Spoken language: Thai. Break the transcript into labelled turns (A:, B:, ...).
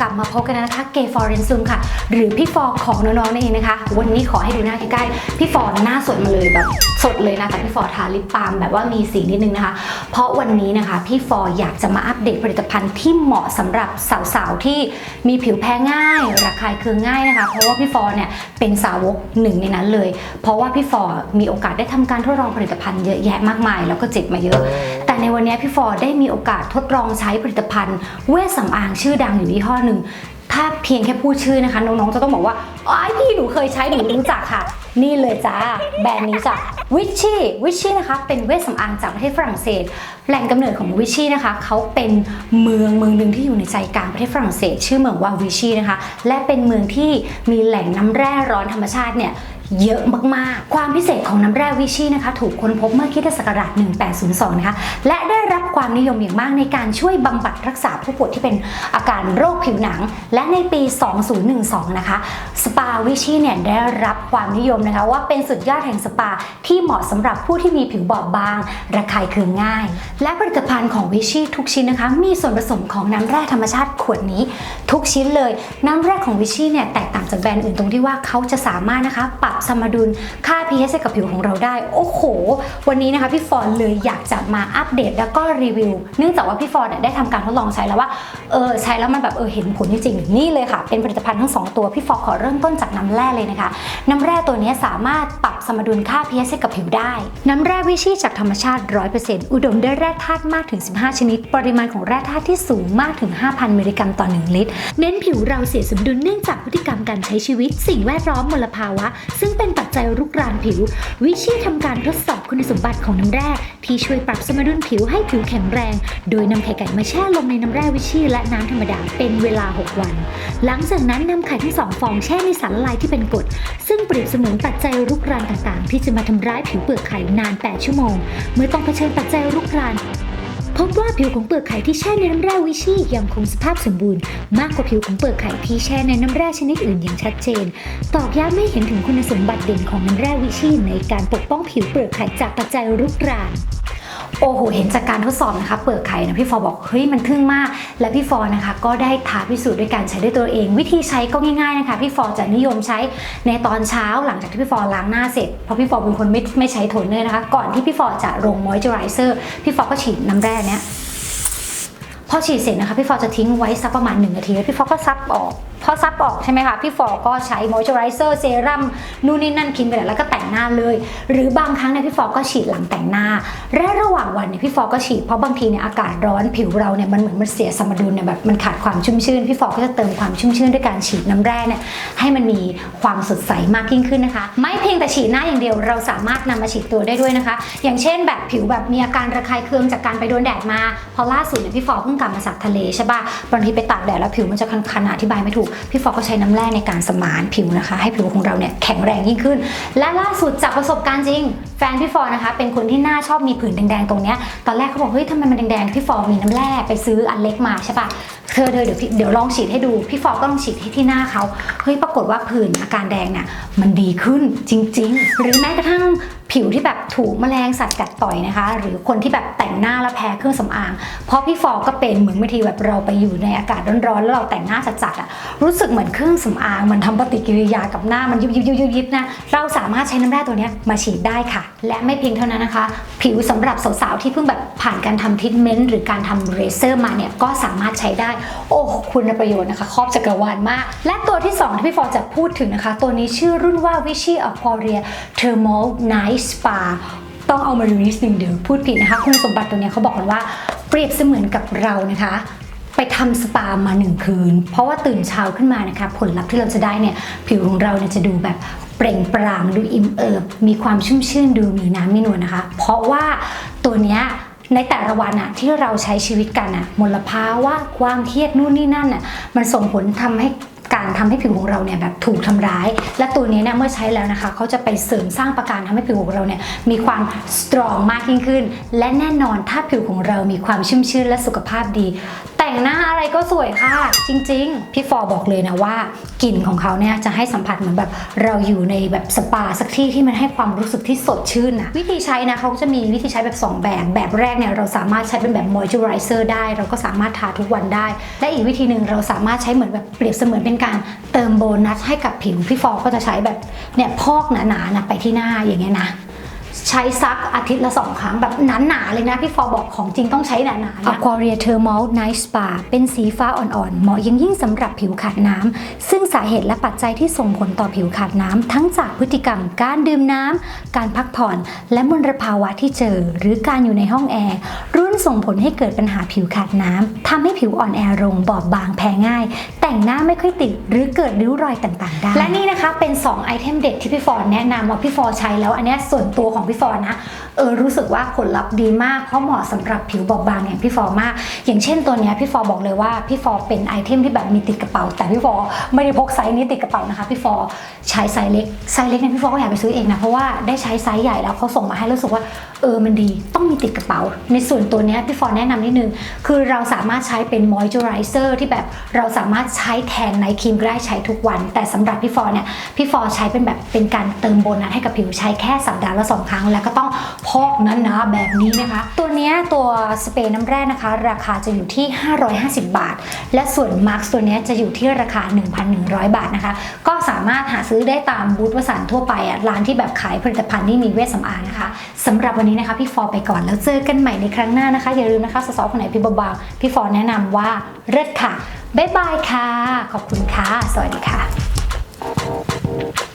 A: กลับมาพบกันนะคะเกย์ฟอร์เรนซุมค่ะ หรือพี่ฟอร์ของน้องๆนั่นเองนะคะ วันนี้ขอให้ดูหน้าใกล้ๆพี่ฟอร์หน้าสดมาเลยแบบสดเลยนะแต่พี่ฟอร์ทาลิปบาล์มแบบว่ามีสีนิดนึงนะคะ เพราะวันนี้นะคะพี่ฟอร์อยากจะมาอัปเดตผลิตภัณฑ์ที่เหมาะสำหรับสาวๆที่มีผิวแพ้ง่ายระคายเคืองง่ายนะคะ เพราะว่าพี่ฟอร์เนี่ยเป็นสาวกหนึ่งในนั้นเลย เพราะว่าพี่ฟอร์มีโอกาสได้ทำการทดลองผลิตภัณฑ์เยอะแยะมากมาย แล้วก็เจ็บมาเยอะ ในวันนี้พี่ฟอร์ได้มีโอกาสทดลองใช้ผลิตภัณฑ์ เวชสำอางชื่อดังอยู่ยี่ห้อหนึ่งถ้าเพียงแค่พูดชื่อนะคะ น้องๆจะต้องบอกว่าอ๋อพี่หนูเคยใช้หนูรู้จักค่ะ นี่เลยจ้า แบรนด์นี้จ้ะวิชชี่วิชชี่นะคะเป็นเวชสำอางจากประเทศฝรั่งเศส แหล่งกำเนิดของวิชชี่นะคะเขาเป็นเมืองเมืองหนึ่งที่อยู่ในใจกลางประเทศฝรั่งเศส ชื่อเมืองว่าวิชชี่นะคะ และเป็นเมืองที่มีแหล่งน้ำแร่ร้อนธรรมชาติเนี่ย เยอะมากๆ ความพิเศษของน้ำแร่วิชี่นะคะ ถูกค้นพบเมื่อคริสตศักราช 1802 นะคะ และได้รับความนิยมอย่างมากในการช่วยบำบัดรักษาผู้ป่วยที่เป็นอาการโรคผิวหนัง และในปี 2012 นะคะ สปาวิชี่เนี่ยได้รับความนิยมนะคะ ว่าเป็นสุดยอดแห่งสปาที่เหมาะสำหรับผู้ที่มีผิวบอบบาง ระคายเคืองง่าย และผลิตภัณฑ์ของวิชี่ทุกชิ้นนะคะ มีส่วนผสมของน้ำแร่ธรรมชาติขวดนี้ ทุกชิ้นเลย น้ำแร่ของวิชี่เนี่ยแตกต่างจากแบรนด์อื่นตรงที่ว่าเขาจะสามารถนะคะปรับสมดุลค่า pH กับผิวของเราได้ โอ้โห วันนี้นะคะพี่ฟอนเลยอยากจะมาอัปเดตแล้วก็รีวิว เนื่องจากว่าพี่ฟอนได้ทำการทดลองใช้แล้วว่า เออใช้แล้วมันแบบเออเห็นผลจริงๆ นี่เลยค่ะ เป็นผลิตภัณฑ์ทั้งสองตัวพี่ฟอขอเริ่มต้นจากน้ำแร่เลยนะคะ น้ำแร่ตัวนี้สามารถปรับสมดุลค่า pH กับผิวได้ น้ำแร่วิชีจากธรรมชาติ 100%อุดมด้วยแร่ธาตุมากถึง 15 ชนิด ปริมาณของแร่ธาตุที่สูงมากถึง 5,000 มิลลิกรัมต่อ 1 ลิตร เน้นผิวเราเสียสมดุลเนื่องจากพฤติกรรมการใช้ชีวิต สิ่งแวดล้อมมลภาวะซึ่ึ่งเป็นปัจจัยรุกรานผิว วิชีทำการทดสอบคุณสมบัติของน้ำแร่ ที่ช่วยปรับสมดุลผิวให้ผิวแข็งแรง โดยนำไข่ไก่มาแช่ลงในน้ำแร่วิชีและน้ำธรรมดาเป็นเวลา 6 วัน หลังจากนั้นนำไข่ทั้งสองฟองแช่ในสารละลายที่เป็นกรดซึ่งเปรียบเสมือนปัจจัยรุกรานต่างๆ ที่จะมาทำร้ายผิวเปลือกไข่นาน 8 ชั่วโมง เมื่อต้องเผชิญปัจจัยรุกราน พบว่าผิวของเปลือกไข่ที่แช่ในน้ำแร่วิชี่ยังคงสภาพสมบูรณ์ มากกว่าผิวของเปลือกไข่ที่แช่ในน้ำแร่ชนิดอื่นอย่างชัดเจน ตอกย้ำไม่เห็นถึงคุณสมบัติเด่นของน้ำแร่วิชี่ในการปกป้องผิวเปลือกไข่จากปัจจัยรุกราน โอ้โหเห็นจากการทดสอบนะคะ เปลือกไข่นะพี่ฟอบอกเฮ้ยมันทึ่งมาก และพี่ฟอนะคะ ก็ได้ท้าพิสูจน์ด้วยการใช้ด้วยตัวเอง วิธีใช้ก็ง่ายๆนะคะพี่ฟอจะนิยมใช้ในตอนเช้าหลังจากที่พี่ฟอล้างหน้าเสร็จเพราะพี่ฟอเป็นคนไม่ไม่ใช้โทนเนอร์นะคะ ก่อนที่พี่ฟอจะลงมอยเจอไรเซอร์พี่ฟอก็ฉีดน้ำแร่เนี้ยพอฉีดเสร็จนะคะพี่ฟอจะทิ้งไว้สักประมาณ1นาทีแล้วพี่ฟอก็ซับออก พอซับออกใช่ไหมคะพี่ฟอก็ใช้มอยเจอไรเซอร์เซรั่มนู่นนี่นั่นครีมกันแดดแล้วก็แต่งหน้าเลย หรือบางครั้งเนี่ยพี่ฟอก็ฉีดหลังแต่งหน้า และระหว่างวันเนี่ยพี่ฟอก็ฉีดเพราะบางทีเนี่ยอากาศร้อนผิวเราเนี่ยมันเหมือนมันเสียสมดุลเนี่ยแบบมันขาดความชุ่มชื่นพี่ฟอก็จะเติมความชุ่มชื่นด้วยการฉีดน้ำแร่เนี่ยให้มันมีความสดใสมากยิ่งขึ้นนะคะ ไม่เพียงแต่ฉีดหน้าอย่างเดียวเราสามารถนำมาฉีดตัวได้ด้วยนะคะ อย่างเช่นแบบผิวแบบมีอาการระคายเคืองจากการไปโดนแดดมาพอล่าสุดเนี่ยพี่ฟอเพิ่งกลับมาจากทะเลใช่ป่ะบางทีไปตากแดดแล้วผิวมันจะคันๆอธิบายไม่ถูกพี่ฟอก็ใช้น้ำแร่ในการสมานผิวนะคะ ให้ผิวของเราเนี่ยแข็งแรงยิ่งขึ้น และล่าสุดจากประสบการณ์จริง แฟนพี่ฟอนะคะ เป็นคนที่หน้าชอบมีผื่นแดงๆตรงเนี้ยตอนแรกเขาบอกเฮ้ยทำไมมันแดงๆพี่ฟอมีน้ำแร่ไปซื้ออันเล็กมาใช่ปะเธอเธอเดี๋ยวเดี๋ยวลองฉีดให้ดู พี่ฟอก็ลองฉีดให้ที่หน้าเขาเฮ้ยปรากฏว่าผื่นอาการแดงเนี่ยมันดีขึ้นจริง ๆ หรือแม้กระทั่ง ผิวที่แบบถูกแมลงสัตว์กัดต่อยนะคะ หรือคนที่แบบแต่งหน้าแล้วแพ้เครื่องสำอาง เพราะพี่ฟอก็เป็นเหมือนบางทีแบบเราไปอยู่ในอากาศร้อนๆแล้วเราแต่งหน้าจัดๆอะรู้สึกเหมือนเครื่องสำอาง มันทำปฏิกิริยากับหน้ามันยุบยิบยิบยิบนะเราสามารถใช้น้ำแร่ตัวนี้มาฉีดได้ค่ะ และไม่เพียงเท่านั้นนะคะ ผิวสำหรับสาวๆที่เพิ่งแบบผ่านการทำทรีทเมนต์หรือการทำเรเซอร์มาเนี่ยก็สามารถใช้ได้ โอ้คุณประโยชน์นะคะ ครอบจักรวาลมาก และตัวที่ 2 ที่พี่ฟอจะพูดถึงนะคะ ตัวนี้ชื่อรุ่นว่า Vichy Aquaria Thermal Night Spa ต้องเอามารีวิวนิดนึงเดี๋ยวพูดผิดนะคะ คุณสมบัติตัวนี้เขาบอกกันว่าเปรียบเสมือนกับเรานะคะ ไปทำสปามาหนึ่งคืน เพราะว่าตื่นเช้าขึ้นมานะคะผลลัพธ์ที่เราจะได้เนี่ยผิวของเราเนี่ยจะดูแบบเปล่งปลั่งดูอิ่มเอิบ มีความชุ่มชื่นดูมีน้ำมีนวลนะคะ เพราะว่าตัวเนี้ยในแต่ละวันอะที่เราใช้ชีวิตกันอะมลภาวะความเครียดนู่นนี่นั่นอะมันส่งผลทำให้การทำให้ผิวของเราเนี่ยแบบถูกทำร้าย และตัวนี้เนี่ยเมื่อใช้แล้วนะคะเขาจะไปเสริมสร้างประการทำให้ผิวของเราเนี่ยมีความสตรองมากยิ่งขึ้น และแน่นอนถ้าผิวของเรามีความชุ่มชื่นและสุขภาพดี แต่งหน้าอะไรก็สวยค่ะ จริง ๆ พี่ฟอบอกเลยนะว่ากลิ่นของเขาเนี่ยจะให้สัมผัสเหมือนแบบเราอยู่ในแบบสปาสักที่ที่มันให้ความรู้สึกที่สดชื่นนะวิธีใช้นะเขาจะมีวิธีใช้แบบ 2 แบบ แบบแรกเนี่ยเราสามารถใช้เป็นแบบ moisturizer ได้ เราก็สามารถทาทุกวันได้ และอีกวิธีหนึ่งเราสามารถใช้เหมือนแบบเปรียบเสมือนเป็นการเติมโบนัสให้กับผิวพี่ฟอก็จะใช้แบบเนี่ยพอกหนาๆนะไปที่หน้าอย่างเงี้ยนะ ใช้ซักอาทิตย์ละสองครั้งแบบหนาๆเลยนะพี่ฟอบอกของจริงต้องใช้หนาๆนะ Aquaria Thermal Night Spa เป็นสีฟ้าอ่อนๆ เหมาะอย่งยิ่งสำหรับผิวขาดน้ำ ซึ่งสาเหตุและปัจจัยที่ส่งผลต่อผิวขาดน้ำ ทั้งจากพฤติกรรมการดื่มน้ำ การพักผ่อน และมลภาวะที่เจอ หรือการอยู่ในห้องแอร์รุ่นส่งผลให้เกิดปัญหาผิวขาดน้ำทำให้ผิวอ่อนแอลงบอบบางแพ้ง่าย แต่งหน้าไม่ค่อยติดหรือเกิดริ้วรอยต่างๆได้และนี่นะคะเป็น 2 ไอเทมเด็ดที่พี่ฟอร์แนะนำว่าพี่ฟอร์ใช้แล้วอันนี้ส่วนตัวของพี่ฟอนะเออรู้สึกว่าผลลัพธ์ดีมากเพราะเหมาะสำหรับผิวบอบบางอย่างพี่ฟอมาก อย่างเช่นตัวเนี้ยพี่ฟอบอกเลยว่าพี่ฟอเป็นไอเทมที่แบบมีติดกระเป๋า แต่พี่ฟอไม่ได้พกไซส์นี้ติดกระเป๋านะคะพี่ฟอใช้ไซส์เล็กไซส์เล็กเนี่ยพี่ฟอก็อยากไปซื้อเองนะเพราะว่าได้ใช้ไซส์ใหญ่แล้วเขาส่งมาให้รู้สึกว่าเออมันดีต้องมีติดกระเป๋า ในส่วนตัวเนี้ยพี่ฟอแนะนำนิดนึงคือเราสามารถใช้เป็นมอยเจอไรเซอร์ที่แบบเราสามารถใช้แทนไนครีมก็ได้ใช้ทุกวัน แต่สำหรับพี่ฟอเนี่ยพี่ฟอใช้เป็นแบบเป็นการเติมโบนัสให้กับผิวใช้แค่สัปดาห์ละสองครั้งแล้วก็ต้องพอกนั้นนะแบบนี้นะคะ ตัวนี้ตัวสเปรย์น้ำแร่นะคะ ราคาจะอยู่ที่ 550 บาท และส่วนมาร์คตัวนี้จะอยู่ที่ราคา 1,100 บาทนะคะ ก็สามารถหาซื้อได้ตามบูธวสันทั่วไปอะร้านที่แบบขายผลิตภัณฑ์ที่มีเวชสำอางนะคะสำหรับวันนี้นะคะพี่ฟอร์ไปก่อนแล้วเจอกันใหม่ในครั้งหน้านะคะ อย่าลืมนะคะสาวๆคนไหนพี่บาๆพี่ฟอร์แนะนำว่าเลิศค่ะบ๊ายบายค่ะ ขอบคุณค่ะ สวัสดีค่ะ